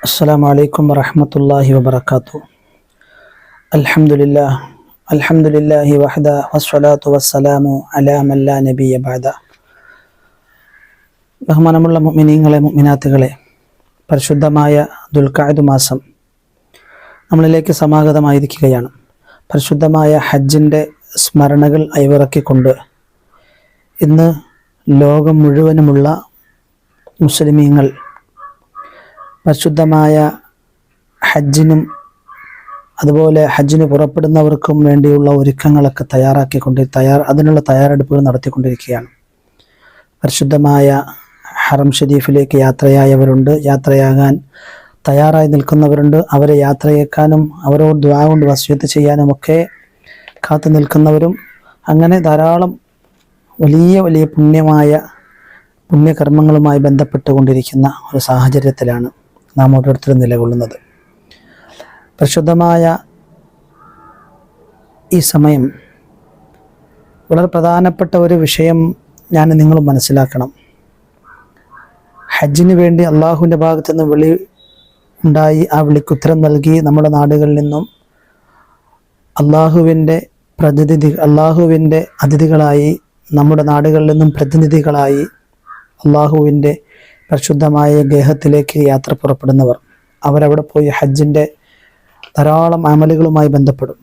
السلام عليكم ورحمة الله وبركاته الحمد لله الحمد لله وحده والصلاة والسلام على من لا نبي بعد ബഹുമാനമുള്ള മുഅ്മിനീങ്ങളെ മുഅ്മിനാത്തുകളെ പരിശുദ്ധമായ ദുൽഖഅദ് മാസം നമ്മളിലേക്ക് സമാഗതമായിരിക്കുകയാണ് പരിശുദ്ധമായ ഹജ്ജിൻ്റെ സ്മരണകൾ അയവിറക്കിക്കൊണ്ട് ഇന്ന് ലോകം മുഴുവനുമുള്ള മുസ്ലിമീങ്ങൾ പരിശുദ്ധമായ ഹജ്ജിനും അതുപോലെ ഹജ്ജിന് പുറപ്പെടുന്നവർക്കും വേണ്ടിയുള്ള ഒരുക്കങ്ങളൊക്കെ തയ്യാറാക്കിക്കൊണ്ട് തയ്യാർ അതിനുള്ള തയ്യാറെടുപ്പുകൾ നടത്തിക്കൊണ്ടിരിക്കുകയാണ്. പരിശുദ്ധമായ ഹറം ഷരീഫിലേക്ക് യാത്രയായവരുണ്ട്. യാത്രയാകാൻ തയ്യാറായി നിൽക്കുന്നവരുണ്ട്. അവരെ യാത്രയേക്കാനും അവരോട് ദ്വാ കൊണ്ട് വസ്യത്ത് ചെയ്യാനും ഒക്കെ കാത്തു നിൽക്കുന്നവരും അങ്ങനെ ധാരാളം വലിയ വലിയ പുണ്യമായ പുണ്യകർമ്മങ്ങളുമായി ബന്ധപ്പെട്ടുകൊണ്ടിരിക്കുന്ന ഒരു സാഹചര്യത്തിലാണ്. നാം ഓരോരുത്തരും നിലകൊള്ളുന്നത്. പരിശുദ്ധമായ ഈ സമയം വളരെ പ്രധാനപ്പെട്ട ഒരു വിഷയം ഞാൻ നിങ്ങൾ മനസ്സിലാക്കണം. ഹജ്ജിന് വേണ്ടി അള്ളാഹുവിന്റെ ഭാഗത്തു നിന്ന് വിളി ഉണ്ടായി ആ വിളിക്കുത്തരം നൽകി നമ്മുടെ നാടുകളിൽ നിന്നും അള്ളാഹുവിന്റെ പ്രതിനിധി അള്ളാഹുവിന്റെ അതിഥികളായി നമ്മുടെ നാടുകളിൽ നിന്നും പ്രതിനിധികളായി അള്ളാഹുവിന്റെ പരിശുദ്ധമായ ഗേഹത്തിലേക്ക് യാത്ര പുറപ്പെടുന്നവർ അവരവിടെ പോയി ഹജ്ജിന്റെ ധാരാളം അമലുകളുമായി ബന്ധപ്പെടും.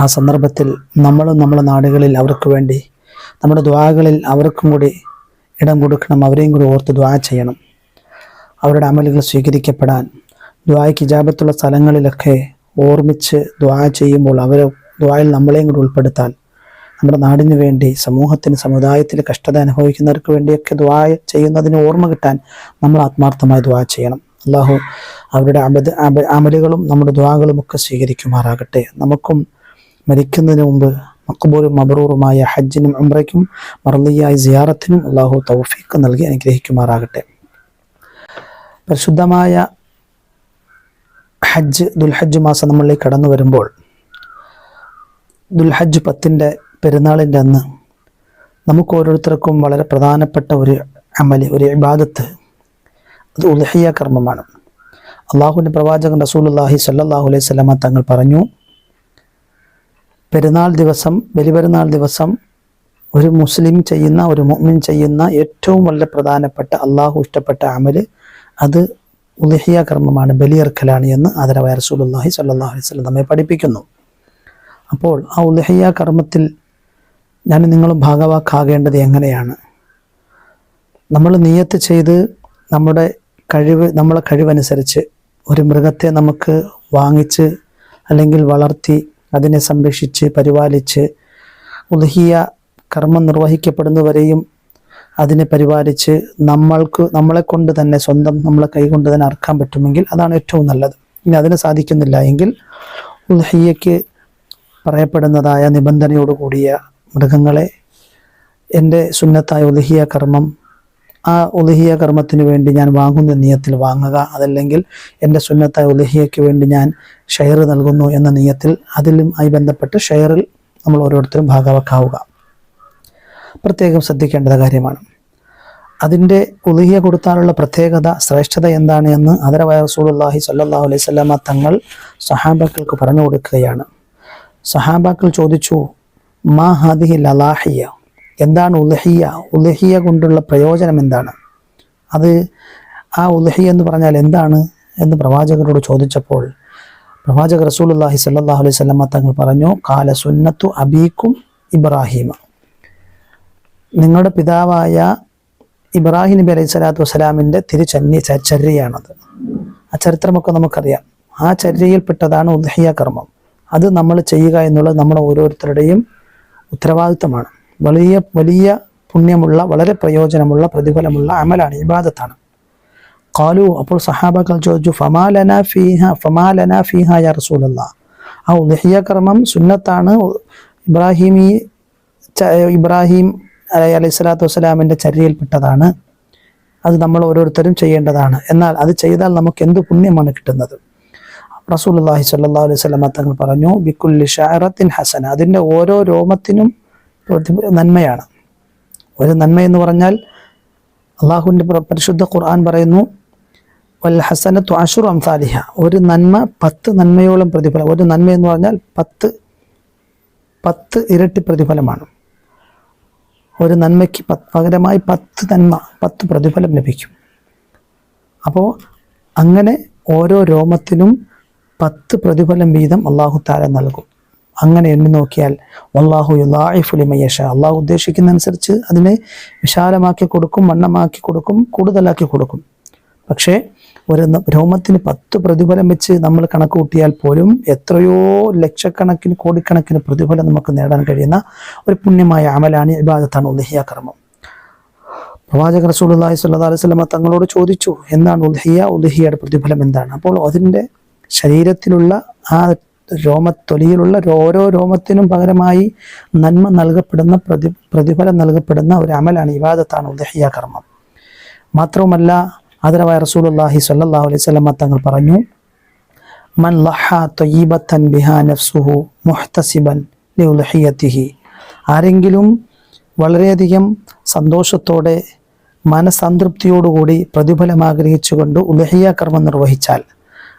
ആ സന്ദർഭത്തിൽ നമ്മളും നമ്മുടെ നാടുകളിൽ അവർക്ക് വേണ്ടി നമ്മുടെ ദ്വാകളിൽ അവർക്കും കൂടി ഇടം കൊടുക്കണം അവരെയും കൂടി ഓർത്ത് ദ്വാ ചെയ്യണം. അവരുടെ അമലുകൾ സ്വീകരിക്കപ്പെടാൻ ദ്വായ്ക്ക് ഇജാബത്തുള്ള സ്ഥലങ്ങളിലൊക്കെ ഓർമ്മിച്ച് ദ്വാ ചെയ്യുമ്പോൾ അവരെ ദ്വായിൽ നമ്മളെയും കൂടി ഉൾപ്പെടുത്താൻ നമ്മുടെ നാടിന് വേണ്ടി സമൂഹത്തിന് സമുദായത്തിൽ കഷ്ടത അനുഭവിക്കുന്നവർക്ക് വേണ്ടിയൊക്കെ ദ്വാ ചെയ്യുന്നതിന് ഓർമ്മ കിട്ടാൻ നമ്മൾ ആത്മാർത്ഥമായി ദ്വാ ചെയ്യണം. അള്ളാഹു അവരുടെ അമിത അമലുകളും നമ്മുടെ ദ്വാകളും ഒക്കെ സ്വീകരിക്കുമാറാകട്ടെ. നമുക്കും മരിക്കുന്നതിന് മുമ്പ് മക്കബൂലും മബറൂറുമായ ഹജ്ജിനും ഉംറയ്ക്കും മറലിയായ സിയാറത്തിനും അള്ളാഹു തൗഫീഖ് നൽകി അനുഗ്രഹിക്കുമാറാകട്ടെ. പരിശുദ്ധമായ ഹജ്ജ് ദുൽഹജ്ജ് മാസം നമ്മളിലേക്ക് കടന്നു വരുമ്പോൾ ദുൽഹജ്ജ് പത്തിന്റെ പെരുന്നാളിന്റെ അന്ന് നമുക്ക് ഓരോരുത്തർക്കും വളരെ പ്രധാനപ്പെട്ട ഒരു അമൽ ഒരു ഇബാദത്ത്. അത് ഉലഹിയ കർമ്മമാണ്. അള്ളാഹുവിന്റെ പ്രവാചകൻ റസൂലുല്ലാഹി സല്ലാഹു അലൈഹി സ്വലമ തങ്ങൾ പറഞ്ഞു പെരുന്നാൾ ദിവസം ബലിപെരുന്നാൾ ദിവസം ഒരു മുസ്ലിം ചെയ്യുന്ന ഒരു മുഅ്മിൻ ചെയ്യുന്ന ഏറ്റവും വളരെ പ്രധാനപ്പെട്ട അള്ളാഹു ഇഷ്ടപ്പെട്ട അമൽ അത് ഉലഹിയ കർമ്മമാണ് ബലിയർക്കലാണ് എന്ന് ആദരവായ റസൂലുല്ലാഹി സല്ലാഹു അലൈഹി സ്വലം നമ്മെ പഠിപ്പിക്കുന്നു. അപ്പോൾ ആ ഉലഹിയ കർമ്മത്തിൽ ഞാൻ നിങ്ങളും ഭാഗവാക്കാകേണ്ടത് എങ്ങനെയാണ്? നമ്മൾ നിയത്ത് ചെയ്ത് നമ്മുടെ കഴിവ് നമ്മളെ കഴിവനുസരിച്ച് ഒരു മൃഗത്തെ നമുക്ക് വാങ്ങിച്ച് അല്ലെങ്കിൽ വളർത്തി അതിനെ സംരക്ഷിച്ച് പരിപാലിച്ച് ഉൽഹിയ കർമ്മം നിർവഹിക്കപ്പെടുന്നവരെയും അതിനെ പരിപാലിച്ച് നമ്മൾക്ക് നമ്മളെ കൊണ്ട് തന്നെ സ്വന്തം നമ്മളെ കൈകൊണ്ട് തന്നെ അറക്കാൻ പറ്റുമെങ്കിൽ അതാണ് ഏറ്റവും നല്ലത്. ഇനി അതിന് സാധിക്കുന്നില്ല എങ്കിൽ ഉൽഹിയയ്ക്ക് പറയപ്പെടുന്നതായ നിബന്ധനയോട് കൂടിയ മൃഗങ്ങളെ എന്റെ സുന്നത്തായ ഉലഹിയ കർമ്മം ആ ഉലഹിയ കർമ്മത്തിന് വേണ്ടി ഞാൻ വാങ്ങുന്ന നിയത്തിൽ വാങ്ങുക. അതല്ലെങ്കിൽ എന്റെ സുന്നത്തായ ഉലഹിയയ്ക്ക് വേണ്ടി ഞാൻ ഷെയർ നൽകുന്നു എന്ന നിയത്തിൽ അതിലും ആയി ബന്ധപ്പെട്ട് ഷെയറിൽ നമ്മൾ ഓരോരുത്തരും ഭാഗവാക്കാവുക. പ്രത്യേകം ശ്രദ്ധിക്കേണ്ടത് കാര്യമാണ്. അതിന്റെ ഉലഹിയ കൊടുത്താലുള്ള പ്രത്യേകത ശ്രേഷ്ഠത എന്താണ് എന്ന് അതരവായ റസൂലുള്ളാഹി സ്വല്ലല്ലാഹു അലൈഹി വസല്ലമ തങ്ങൾ സഹാബാക്കൾക്ക് പറഞ്ഞു കൊടുക്കുകയാണ്. സഹാബാക്കൾ ചോദിച്ചു മാ ഹാദിഹി ലലാഹിയ. എന്താണ് ഉലഹിയ? ഉലഹിയ കൊണ്ടുള്ള പ്രയോജനം എന്താണ്? അത് ആ ഉലഹിയ എന്ന് പറഞ്ഞാൽ എന്താണ് എന്ന് പ്രവാചകരോട് ചോദിച്ചപ്പോൾ പ്രവാചക റസൂലുള്ളാഹി സല്ലാഹു അലൈഹി സ്വലമ തങ്ങൾ പറഞ്ഞു കാല സുന്നത്തു അബീക്കും ഇബ്രാഹിമ. നിങ്ങളുടെ പിതാവായ ഇബ്രാഹിം നബി അലൈഹി സ്വലാത്തു വസ്സലാമിന്റെ തിരുചന്നി ചര്യയാണത് ആ ചരിത്രമൊക്കെ നമുക്കറിയാം. ആ ചര്യയിൽപ്പെട്ടതാണ് ഉദഹിയ കർമ്മം. അത് നമ്മൾ ചെയ്യുക എന്നുള്ളത് നമ്മുടെ ഓരോരുത്തരുടെയും ഉത്തരവാദിത്തമാണ്. വലിയ വലിയ പുണ്യമുള്ള വളരെ പ്രയോജനമുള്ള പ്രതിഫലമുള്ള അമലാണ് ഇബാദത്താണ്. കാലു അപ്പോൾ സഹാബാക്കൾ ചോദിച്ചു ഫമാലന ഫീഹ ഫമാലന ഫീഹ യാ റസൂലല്ല? ആ ഉദഹിയ കർമ്മം സുന്നത്താണ്. ഇബ്രാഹിമി ഇബ്രാഹിം അലൈഹി സ്വലാത്തു വസ്സലാമിന്റെ ചര്യയിൽപ്പെട്ടതാണ്. അത് നമ്മൾ ഓരോരുത്തരും ചെയ്യേണ്ടതാണ്. എന്നാൽ അത് ചെയ്താൽ നമുക്ക് എന്ത് പുണ്യമാണ് കിട്ടുന്നത്? റസൂലുള്ളാഹി സ്വല്ലല്ലാഹു അലൈഹി വസല്ലം തങ്ങൾ പറഞ്ഞു ബിക്കുല്ലി ഷാറത്തിൻ ഹസന. അതിന്റെ ഓരോ രോമത്തിനും നന്മയാണ്. ഒരു നന്മ എന്ന് പറഞ്ഞാൽ അള്ളാഹുവിന്റെ പരിശുദ്ധ ഖുർആൻ പറയുന്നു വൽ ഹസനത്തു അഷുർ അംസാലിഹ. ഒരു നന്മ പത്ത് നന്മയോളം പ്രതിഫലം. ഒരു നന്മ എന്ന് പറഞ്ഞാൽ പത്ത് പത്ത് ഇരട്ടി പ്രതിഫലമാണ്. ഒരു നന്മയ്ക്ക് പത്ത് പകരമായി പത്ത് നന്മ പത്ത് പ്രതിഫലം ലഭിക്കും. അപ്പോൾ അങ്ങനെ ഓരോ രോമത്തിനും പത്ത് പ്രതിഫലം വീതം അള്ളാഹു താര നൽകും. അങ്ങനെ എണ്ണി നോക്കിയാൽ അള്ളാഹു യുലായിഫുലിമയഷ അള്ളാഹു ഉദ്ദേശിക്കുന്നതനുസരിച്ച് അതിനെ വിശാലമാക്കി കൊടുക്കും വണ്ണമാക്കി കൊടുക്കും കൂടുതലാക്കി കൊടുക്കും. പക്ഷേ ഒരു രോമത്തിന് പത്ത് പ്രതിഫലം വെച്ച് നമ്മൾ കണക്ക് കൂട്ടിയാൽ പോലും എത്രയോ ലക്ഷക്കണക്കിന് കോടിക്കണക്കിന് പ്രതിഫലം നമുക്ക് നേടാൻ കഴിയുന്ന ഒരു പുണ്യമായ അമലാണ് ഇബാദത്താണ് ഉൽഹിയ കർമ്മം. പ്രവാചക റസൂലുള്ളാഹി സ്വല്ലാ അലൈഹി വസല്ലമ തങ്ങളോട് ചോദിച്ചു എന്താണ് ഉൽഹിയ? ഉൽഹിയയുടെ പ്രതിഫലം എന്താണ്? അപ്പോൾ അതിന്റെ ശരീരത്തിലുള്ള ആ രോമത്തൊലിയിലുള്ള ഓരോ രോമത്തിനും പകരമായി നന്മ നൽകപ്പെടുന്ന പ്രതി പ്രതിഫലം നൽകപ്പെടുന്ന ഒരു അമലാണ് ഇബാദത്താണ് ദഹ്യ കർമ്മം. മാത്രവുമല്ല അതിരവായ റസൂലുള്ളാഹി സല്ലാഹു അലൈഹി സ്വലമ തങ്ങൾ പറഞ്ഞു മൻ മുഹ്തസിബൻ ആരെങ്കിലും വളരെയധികം സന്തോഷത്തോടെ മനസംതൃപ്തിയോടുകൂടി പ്രതിഫലം ആഗ്രഹിച്ചുകൊണ്ട് ഉലഹിയ കർമ്മം നിർവഹിച്ചാൽ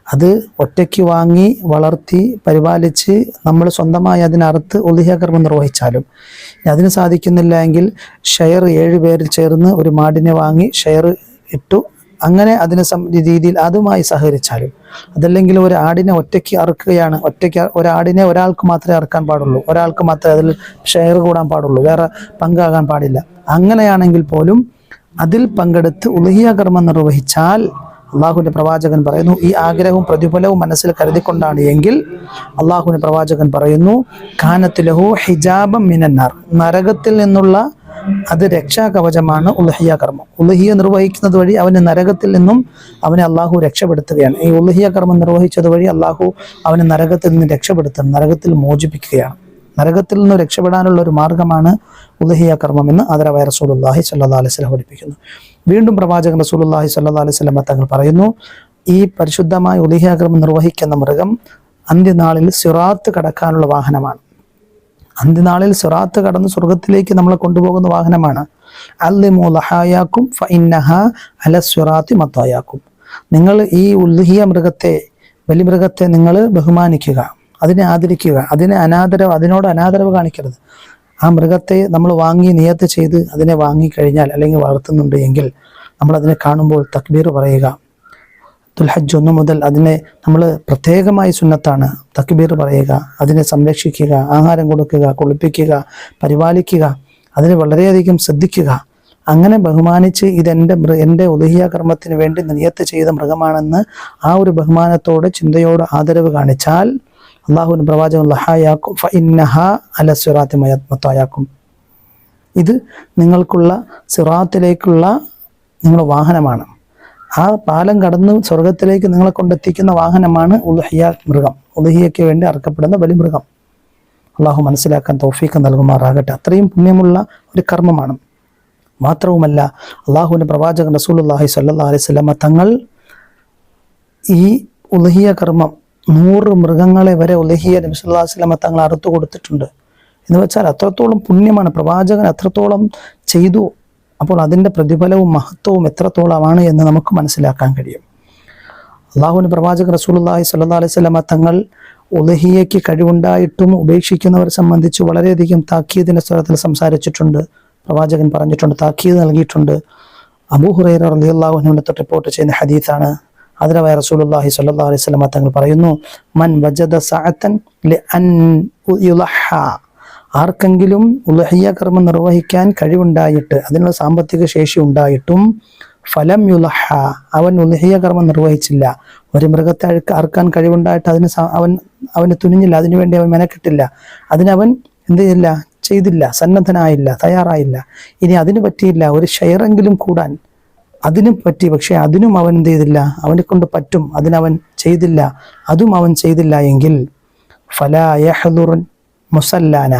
അത് ഒറ്റയ്ക്ക് വാങ്ങി വളർത്തി പരിപാലിച്ച് നമ്മൾ സ്വന്തമായി അതിനറുത്ത് ഉലഹ്യകർമ്മം നിർവഹിച്ചാലും അതിന് സാധിക്കുന്നില്ല എങ്കിൽ ഷെയർ ഏഴ് പേരിൽ ചേർന്ന് ഒരു മാടിനെ വാങ്ങി ഷെയർ ഇട്ടു. അങ്ങനെ അതിന് രീതിയിൽ അതുമായി സഹകരിച്ചാലും അതല്ലെങ്കിൽ ഒരു ആടിനെ ഒറ്റയ്ക്ക് അറുക്കുകയാണ് ഒറ്റയ്ക്ക് ഒരാടിനെ ഒരാൾക്ക് മാത്രമേ അറുക്കാൻ പാടുള്ളൂ ഒരാൾക്ക് മാത്രമേ അതിൽ ഷെയർ കൂടാൻ പാടുള്ളൂ വേറെ പങ്കാകാൻ പാടില്ല. അങ്ങനെയാണെങ്കിൽ പോലും അതിൽ പങ്കെടുത്ത് ഉലഹിയ കർമ്മം നിർവഹിച്ചാൽ അള്ളാഹുവിന്റെ പ്രവാചകൻ പറയുന്നു ഈ ആഗ്രഹവും പ്രതിഫലവും മനസ്സിൽ കരുതിക്കൊണ്ടാണ് എങ്കിൽ അള്ളാഹുവിന്റെ പ്രവാചകൻ പറയുന്നു കാനത്തിലഹു ഹിജാബം മിനന്നാർ. നരകത്തിൽ നിന്നുള്ള അത് രക്ഷാകവചമാണ് ഉൽഹിയ കർമ്മം. ഉൽഹിയ നിർവഹിക്കുന്നത് വഴി അവന് നരകത്തിൽ നിന്നും അവനെ അള്ളാഹു രക്ഷപ്പെടുത്തുകയാണ്. ഈ ഉൽഹിയ കർമ്മം നിർവഹിച്ചത് വഴി അള്ളാഹു അവനെ നരകത്തിൽ നിന്ന് രക്ഷപ്പെടുത്തും നരകത്തിൽ മോചിപ്പിക്കുകയാണ്. നരകത്തിൽ നിന്ന് രക്ഷപ്പെടാനുള്ള ഒരു മാർഗമാണ് ഉദഹിയ കർമ്മം എന്ന് ആദരവായ റസൂലുള്ളാഹി സ്വല്ലല്ലാഹു അലൈഹി പഠിപ്പിക്കുന്നു. വീണ്ടും പ്രവാചകൻ റസൂലുല്ലാഹി സ്വല്ലല്ലാഹു അലൈഹി വസല്ലം തങ്ങൾ പറയുന്നു ഈ പരിശുദ്ധമായ ഉദഹിയ കർമ്മം നിർവഹിക്കുന്ന മൃഗം അന്ത്യനാളിൽ സിറാത്ത് കടക്കാനുള്ള വാഹനമാണ്. അന്ത്യനാളിൽ സിറാത്ത് കടന്ന് സ്വർഗത്തിലേക്ക് നമ്മളെ കൊണ്ടുപോകുന്ന വാഹനമാണ്. നിങ്ങൾ ഈ ഉൽഹിയ മൃഗത്തെ ബലിമൃഗത്തെ നിങ്ങൾ ബഹുമാനിക്കുക. അതിനെ ആദരിക്കുക അതിനെ അനാദരവ് അതിനോട് അനാദരവ് കാണിക്കരുത്. ആ മൃഗത്തെ നമ്മൾ വാങ്ങി നിയത്ത് ചെയ്ത് അതിനെ വാങ്ങിക്കഴിഞ്ഞാൽ അല്ലെങ്കിൽ വളർത്തുന്നുണ്ട് എങ്കിൽ നമ്മൾ അതിനെ കാണുമ്പോൾ തക്ബീർ പറയുക. ദുൽഹജ്ജ് ഒന്ന് മുതൽ അതിനെ നമ്മൾ പ്രത്യേകമായി സുന്നത്താണ് തക്ബീർ പറയുക അതിനെ സംരക്ഷിക്കുക ആഹാരം കൊടുക്കുക കുളിപ്പിക്കുക പരിപാലിക്കുക അതിനെ വളരെയധികം ശ്രദ്ധിക്കുക. അങ്ങനെ ബഹുമാനിച്ച് ഇതെന്റെ മൃ എന്റെ ഉദഹിയ കർമ്മത്തിന് വേണ്ടി നിയത്ത് ചെയ്ത മൃഗമാണെന്ന് ആ ഒരു ബഹുമാനത്തോടെ ചിന്തയോട് ആദരവ് കാണിച്ചാൽ അള്ളാഹുവിന് പ്രവാചകൻ ലഹായാക്കും അല സിറാത്തി മത്തായാക്കും. ഇത് നിങ്ങൾക്കുള്ള സിറാത്തിലേക്കുള്ള നിങ്ങളുടെ വാഹനമാണ്. ആ പാലം കടന്ന് സ്വർഗത്തിലേക്ക് നിങ്ങളെ കൊണ്ടെത്തിക്കുന്ന വാഹനമാണ് ഉൽഹിയ മൃഗം. ഉൽഹിയയ്ക്ക് വേണ്ടി അറക്കപ്പെടുന്ന ബലിമൃഗം. അള്ളാഹു മനസ്സിലാക്കാൻ തോഫീക്ക് നൽകുമാറാകട്ടെ. അത്രയും പുണ്യമുള്ള ഒരു കർമ്മമാണ്. മാത്രവുമല്ല അള്ളാഹുവിന്റെ പ്രവാചകൻ റസൂലുള്ളാഹി സ്വല്ലല്ലാഹി അലൈഹി വസല്ലമ തങ്ങൾ ഈ ഉൽഹിയ കർമ്മം നൂറ് മൃഗങ്ങളെ വരെ ഉലഹിയ നബി സല്ലല്ലാഹു അലൈഹി തങ്ങൾ അറുത്തു കൊടുത്തിട്ടുണ്ട്. എന്ന് വെച്ചാൽ അത്രത്തോളം പുണ്യമാണ്. പ്രവാചകൻ അത്രത്തോളം ചെയ്തു. അപ്പോൾ അതിന്റെ പ്രതിഫലവും മഹത്വവും എത്രത്തോളമാണ് എന്ന് നമുക്ക് മനസ്സിലാക്കാൻ കഴിയും. അള്ളാഹുവിന്റെ പ്രവാചകൻ റസൂലുള്ളാഹി സല്ലാ അലൈഹി തങ്ങൾ ഉലഹിയയ്ക്ക് കഴിവുണ്ടായിട്ടും ഉപേക്ഷിക്കുന്നവരെ സംബന്ധിച്ച് വളരെയധികം താക്കീതിന്റെ സ്വരത്തിൽ സംസാരിച്ചിട്ടുണ്ട്. പ്രവാചകൻ പറഞ്ഞിട്ടുണ്ട് താക്കീത് നൽകിയിട്ടുണ്ട്. അബൂ ഹുറൈറ റളിയല്ലാഹു അൻഹുവിനെ തൊട്ട് റിപ്പോർട്ട് ചെയ്യുന്ന ഹദീസാണ്. അതിരവായ റസൂലുള്ളാഹി സ്വല്ലല്ലാഹു അലൈഹി വസല്ലം തങ്ങൾ പറയുന്നു മൻ വജദ സഅതൻ ലിഅൻ യുലഹ ആർക്കെങ്കിലും ഉലഹിയ കർമ്മം നിർവഹിക്കാൻ കഴിവുണ്ടായിട്ട് അതിനുള്ള സാമ്പത്തിക ശേഷി ഉണ്ടായിട്ടും ഫലം യുലഹ അവൻ ഉലഹിയ കർമ്മം നിർവഹിച്ചില്ല. ഒരു മൃഗത്തെ അഴുക്ക് അറുക്കാൻ കഴിവുണ്ടായിട്ട് അതിന് അവൻ അവന് തുനിഞ്ഞില്ല അതിനുവേണ്ടി അവൻ മെനക്കെട്ടില്ല. അതിനവൻ എന്ത് ചെയ്തില്ല? ചെയ്തില്ല സന്നദ്ധനായില്ല തയ്യാറായില്ല. ഇനി അതിന് പറ്റിയില്ല ഒരു ഷെയറെങ്കിലും കൂടാൻ അതിനും പറ്റി പക്ഷെ അതിനും അവൻ എന്ത് ചെയ്തില്ല? അവനെ കൊണ്ട് പറ്റും അതിനവൻ ചെയ്തില്ല അതും അവൻ ചെയ്തില്ല എങ്കിൽ ഫലായഹലുറുൻ മുസല്ലാന.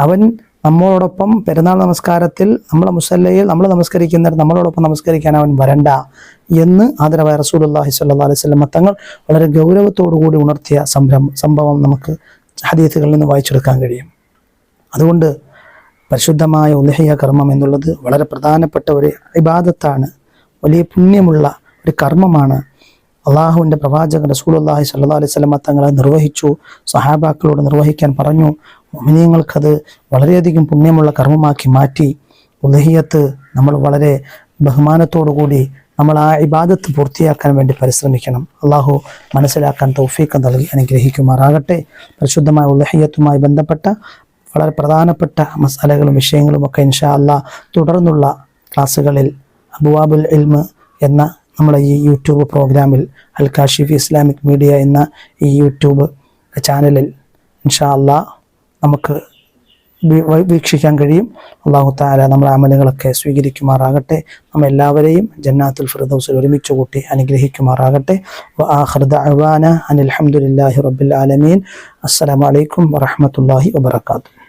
അവൻ നമ്മളോടൊപ്പം പെരുന്നാൾ നമസ്കാരത്തിൽ നമ്മളെ മുസല്ലയിൽ നമ്മൾ നമസ്കരിക്കുന്ന നമ്മളോടൊപ്പം നമസ്കരിക്കാൻ അവൻ വരണ്ട എന്ന് ആദരവായ റസൂലുള്ളാഹി സ്വല്ലല്ലാഹി അലൈഹി വസല്ലം തങ്ങൾ വളരെ കൂടി ഉണർത്തിയ സംരംഭം സംഭവം നമുക്ക് ഹദീസുകളിൽ നിന്ന് വായിച്ചെടുക്കാൻ കഴിയും. അതുകൊണ്ട് പരിശുദ്ധമായ ഉലഹിയ കർമ്മം എന്നുള്ളത് വളരെ പ്രധാനപ്പെട്ട ഒരു ഇബാദത്താണ്. വലിയ പുണ്യമുള്ള ഒരു കർമ്മമാണ്. അള്ളാഹുവിന്റെ പ്രവാചകൻ റസൂൽ അള്ളാഹി സല്ലാ അലൈഹി സ്വലമ തങ്ങളെ നിർവഹിച്ചു സഹാബാക്കളോട് നിർവഹിക്കാൻ പറഞ്ഞു. മോമിനിയങ്ങൾക്കത് വളരെയധികം പുണ്യമുള്ള കർമ്മമാക്കി മാറ്റി. ഉദഹിയത്ത് നമ്മൾ വളരെ ബഹുമാനത്തോടു കൂടി നമ്മൾ ആ ഇബാദത്ത് പൂർത്തിയാക്കാൻ വേണ്ടി പരിശ്രമിക്കണം. അള്ളാഹു മനസ്സിലാക്കാൻ തൗഫീഖ് നൽകി അനുഗ്രഹിക്കുമാറാകട്ടെ. പരിശുദ്ധമായ ഉലഹിയത്തുമായി ബന്ധപ്പെട്ട വളരെ പ്രധാനപ്പെട്ട മസാലകളും വിഷയങ്ങളും ഒക്കെ ഇൻഷാ അല്ലാ തുടർന്നുള്ള ക്ലാസ്സുകളിൽ അബുവാബുൽ ഇൽമ് എന്ന നമ്മുടെ ഈ യൂട്യൂബ് പ്രോഗ്രാമിൽ അൽ കാഷിഫ് ഇസ്ലാമിക് മീഡിയ എന്ന ഈ യൂട്യൂബ് ചാനലിൽ ഇൻഷാ അല്ലാ നമുക്ക് വീക്ഷിക്കാൻ കഴിയും. അള്ളാഹു താല നമ്മുടെ അമലുകളൊക്കെ സ്വീകരിക്കുമാറാകട്ടെ. നമ്മ എല്ലാവരെയും ജന്നാത്തുൽ ഫിർദൌസിൽ ഒരുമിച്ച് കൂട്ടി അനുഗ്രഹിക്കുമാറാകട്ടെ. അനിൽ ഹംദുലില്ലാഹി റബ്ബിൽ ആലമീൻ. അസ്സലാമു അലൈക്കും വറഹ്മത്തുള്ളാഹി വബറകാതുഹു.